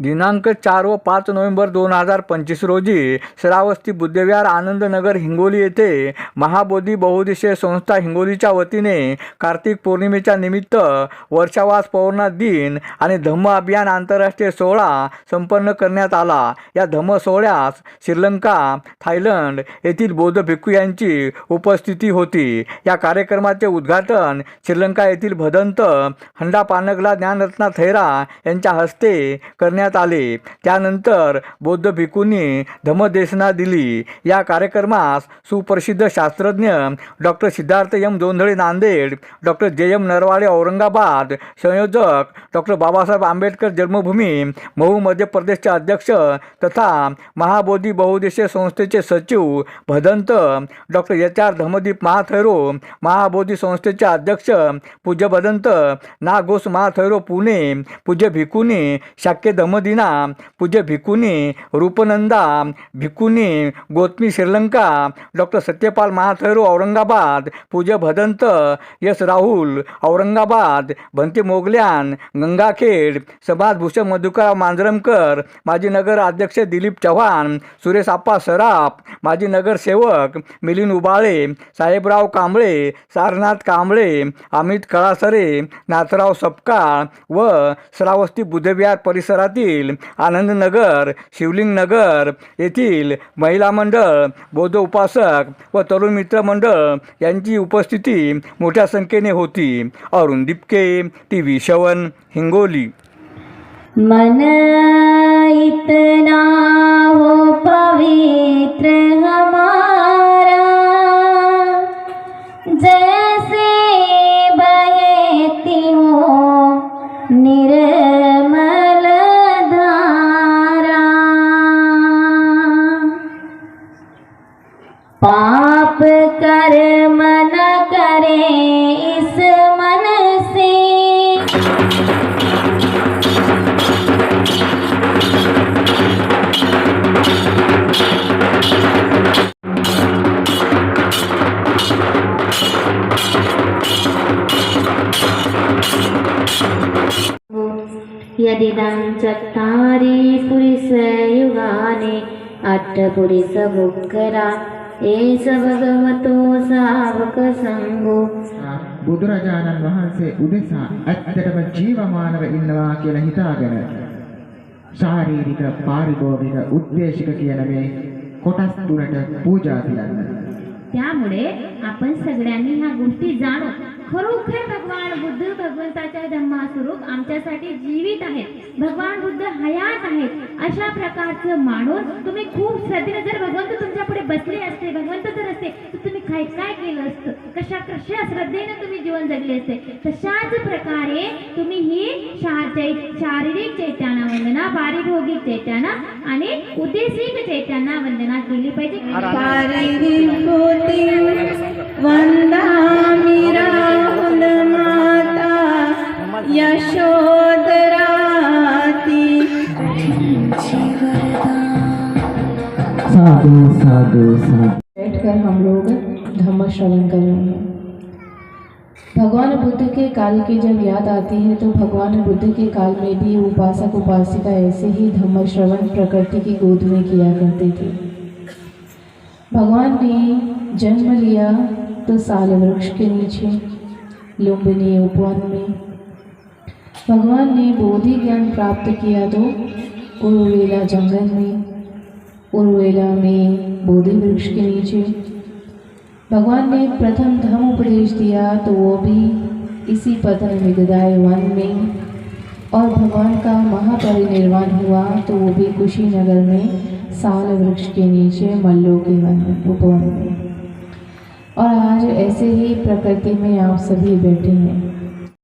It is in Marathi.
दिनांक चार व पाच नोव्हेंबर दोन हजार पंचवीस रोजी श्रावस्ती बुद्धविहार आनंदनगर हिंगोली येथे महाबोधी बहुउद्देशीय संस्था हिंगोलीच्या वतीने कार्तिक पौर्णिमेच्या निमित्त वर्षावास पौर्णा दिन आणि धम्म अभियान आंतरराष्ट्रीय सोहळा संपन्न करण्यात आला. या धम्म सोहळ्यास श्रीलंका थायलंड येथील बौद्ध भिक्खू यांची उपस्थिती होती. या कार्यक्रमाचे उद्घाटन श्रीलंका येथील भदंत हंडा पानगला ज्ञानरत्ना थैरा यांच्या हस्ते करण्यात आले. त्यानंतर बौद्ध भिकूंनी धम्मदेशना दिली. या कार्यक्रमास सुप्रसिद्ध शास्त्रज्ञ doctor Siddharth M Jondhale Nanded doctor J M Narwade Aurangabad संयोजक डॉक्टर बाबासाहेब आंबेडकर जन्मभूमी महू मध्य प्रदेशचे अध्यक्ष तथा महाबोधी बहुउद्देशीय संस्थेचे सचिव Bhadant doctor H R Dharmadeep Mahathero Mahabodhi संस्थेचे अध्यक्ष पूज्य भदंत ना घोष महाथैरो पुणे पूज्य भिकुनी शाक्य धम्मदिना पूज्य भिकुनी रूपनंदा भिकुनी गोतमी श्रीलंका डॉक्टर सत्यपाल महाथैरो औरंगाबाद पूज्य भदंत यस राहुल औरंगाबाद भंते मोगल्यान गंगाखेड भूषण मधुकरराव मांजरमकर माजी नगर अध्यक्ष दिलीप चव्हाण सुरेश आप्पा सराफ माजी नगरसेवक मिलिंद उबाळे साहेबराव कांबळे सारनाथ कांबळे अमित कळासरे नाथराव सपकाळ व श्रावस्ती बुद्धविहार परिसरातील आनंदनगर शिवलिंग नगर येथील महिला मंडळ बौद्ध उपासक व तरुण मित्र मंडळ यांची उपस्थिती मोठ्या संख्येने होती. अरुण दिपके टी व्ही शवन हिंगोली. मन इतना हो पवित्र हमारा पाप कर मन करे इस मन से। यदिदं चत्तारि पुरिसयुगानि अट्टपुरिसबुक्करा एष भगवतो सावकसङ्गो බුදුරජාණන් වහන්සේ උදෙසා ඇත්තටම ජීවමානව ඉන්නවා කියලා හිතාගෙන ශාරීරික පාරිභෝගික උද්දේශික කියන මේ කොටස් තුනට පූජා තියන්න. त्यामुळे आपण सगळ्यांनी ह्या गोष्टी जाणून खरोखर भगवान बुद्ध भगवंताच्या धम्मास्वरूप आमच्यासाठी जीवित आहेत. भगवान बुद्ध हयात आहेत. अशा प्रकारचं मानून तुम्ही खूप श्रद्धेने जर भगवंत तुमच्यापुढे बसले असते भगवंत जर असते तर तुम्ही काय काय केलं असतं? कशा कशा श्रद्धेने तुम्ही जीवन जगले असते? तशाच प्रकारे तुम्ही ही शारीरिक चैत्याना वंदना पारिभोगिक चैत्याना आणि उद्देशिक चैत्याना वंदना केली पाहिजे. वन्दामि साधु साधु साधु। बैठकर हम लोग धम्म श्रवण कर रहे हैं। भगवान बुद्ध के काल की जब याद आती है तो भगवान बुद्ध के काल में भी उपासक उपासिका ऐसे ही धम्म श्रवण प्रकृति की गोद में किया करते थे। भगवान ने जन्म लिया तो साल वृक्ष के नीचे लुम्बिनी उपवन में भगवान ने बोधि ज्ञान प्राप्त किया तो उर्वेला जंगल में उर्वेला में बोधि वृक्ष के नीचे। भगवान ने प्रथम धर्म उपदेश दिया तो वो भी इसी पतन विगदाय वन में। और भगवान का महापरिनिर्वाण हुआ तो वो भी कुशीनगर में, साल वृक्ष के नीचे, मल्लों के वन उपवन में। और आज ऐसे ही प्रकृति में आप सभी बैठे हैं।